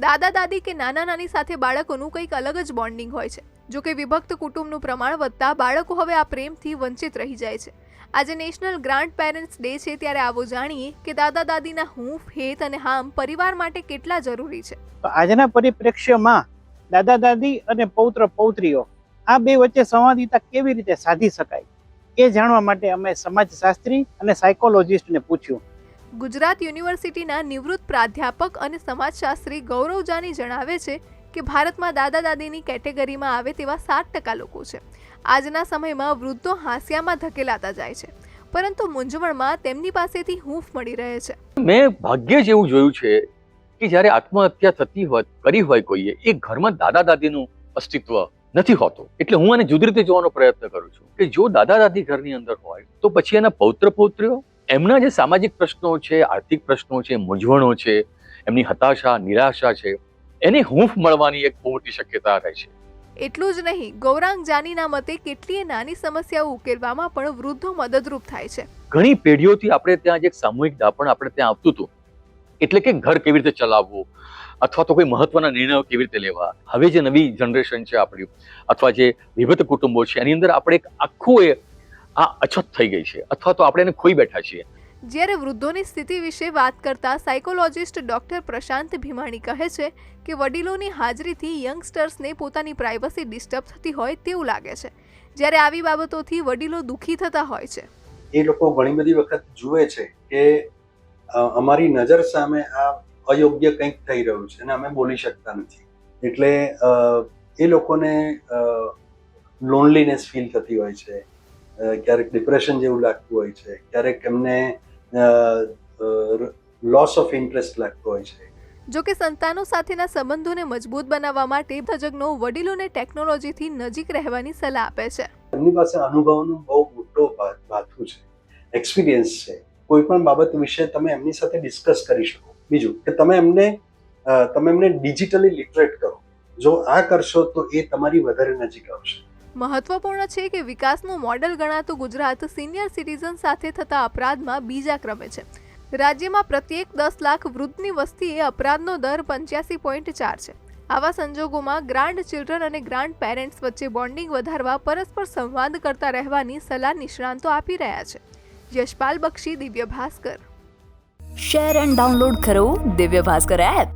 દાદા દાદી કે નાના નાની સાથે બાળકોનું કંઈક અલગ જ બોન્ડિંગ હોય છે. જો કે વિભક્ત કુટુંબનું પ્રમાણ વધતા બાળકો હવે આ પ્રેમથી વંચિત રહી જાય છે. આજે નેશનલ ગ્રાન્ડ પેરેન્ટ્સ ડે છે ત્યારે આવો જાણીએ કે દાદા દાદીના હૂંફ હેત અને હામ પરિવાર માટે કેટલા જરૂરી છે. આજના પરિપ્રેક્ષ્યમાં દાદા દાદી અને પૌત્ર પૌત્રીઓ આ બે વચ્ચે સંવાદિતા કેવી રીતે સાધી શકાય? એ જાણવા માટે અમે સમાજશાસ્ત્રી અને સાયકોલોજિસ્ટને પૂછ્યું. ગુજરાત યુનિવર્સિટીના નિવૃત્ત પ્રાધ્યાપક અને સમાજશાસ્ત્રી ગૌરવ જાની જણાવે છે કે ભારતમાં દાદા દાદીની કેટેગરીમાં આવે તેવા સાત ટકા લોકો છે. આજના સમયમાં વૃદ્ધો હાંસિયામાં ધકેલાતા જાય છે. પરંતુ મૂંઝવણમાં તેમની પાસેથી હૂંફ મળી રહે છે. મેં ભાગ્યે જ એવું જોયું છે કે જ્યારે આત્મહત્યા થતી હોય કરી હોય કોઈએ, એ ઘરમાં દાદા દાદીનું અસ્તિત્વ નથી હોતું. એટલે હું આને જુદી રીતે જોવાનો પ્રયત્ન કરું છું કે જો દાદા દાદી ઘરની અંદર હોય, તો પછી એના પૌત્ર પૌત્રીઓ એમના જે સામાજિક પ્રશ્નો છે આર્થિક પ્રશ્નો છે મૂંઝવણો છે એમની હતાશા નિરાશા છે એને હૂંફ મળવાની એક બહુ મોટી શક્યતા રહે છે. એટલું જ નહીં ગૌરાંગ જાનીના મતે કેટલીય નાની સમસ્યાઓ ઉકેલવામાં પણ વૃદ્ધો મદદરૂપ થાય છે. ઘણી પેઢીઓથી આપણે ત્યાં જે સામૂહિક દાપણ આપણે ત્યાં આવતું હતું એટલે કે ઘર કેવી રીતે ચલાવવું અથવા તો કોઈ મહત્વના નિર્ણયો કેવી રીતે લેવા હવે જે નવી જનરેશન છે આપણી અથવા જે વિભક્ત કુટુંબો છે એની અંદર આપણે એક આખું એ આ અછત થઈ ગઈ છે. અથવા તો આપણે એને ખોઈ બેઠા છીએ. જ્યારે વૃદ્ધોની સ્થિતિ વિશે વાત કરતા સાયકોલોજિસ્ટ ડોક્ટર પ્રશાંત ભીમાણી કહે છે કે વડીલોની હાજરીથી યંગસ્ટર્સને પોતાની પ્રાઇવસી ડિસ્ટર્બ થતી હોય તેવું લાગે છે. જ્યારે આવી બાબતોથી વડીલો દુઃખી થતા હોય છે. એ લોકો ઘણી બધી વખત જુએ છે કે અમારી નજર સામે આ અયોગ્ય કંઈક થઈ રહ્યું છે અને અમે બોલી શકતા નથી. એટલે એ લોકોને લોનલીનેસ ફીલ થતી હોય છે. ક્યારેક ડિપ્રેશન જેવું લાગતું હોય છે ક્યારેક એમને લોસ ઓફ ઇન્ટરેસ્ટ લાગતો હોય છે. જો કે સંતાનો સાથેના સંબંધોને મજબૂત બનાવવા માટે તજજ્ઞો વડીલોને ટેકનોલોજીથી નજીક રહેવાની સલાહ આપે છે. એમની પાસે અનુભવનો બહુ મોટો ભાથું છે એક્સપિરિયન્સ છે. કોઈ પણ બાબત વિશે તમે એમની સાથે ડિસ્કસ કરી શકો. બીજું કે તમે એમને તમે એમને ડિજિટલી લિટરેટ કરો. જો આ કરશો તો એ તમારી વધારે નજીક આવશે. મહત્વપૂર્ણ છે કે વિકાસનું મોડેલ ગણાતું ગુજરાત સિનિયર સિટીઝન સાથે થતા અપરાધમાં બીજા ક્રમે છે. રાજ્યમાં પ્રત્યેક દસ લાખ વૃદ્ધની વસ્તીએ અપરાધનો દર પંચ્યાસી પોઈન્ટ ચાર છે. આવા સંજોગોમાં ગ્રાન્ડ ચિલ્ડ્રન અને ગ્રાન્ડ પેરેન્ટ્સ વચ્ચે બોન્ડિંગ વધારવા પરસ્પર સંવાદ કરતા રહેવાની સલાહ નિષ્ણાંતો આપી રહ્યા છે. યશપાલ બક્ષી, Divya Bhaskar. Share and download કરો દિવ્ય ભાસ્કર એપ.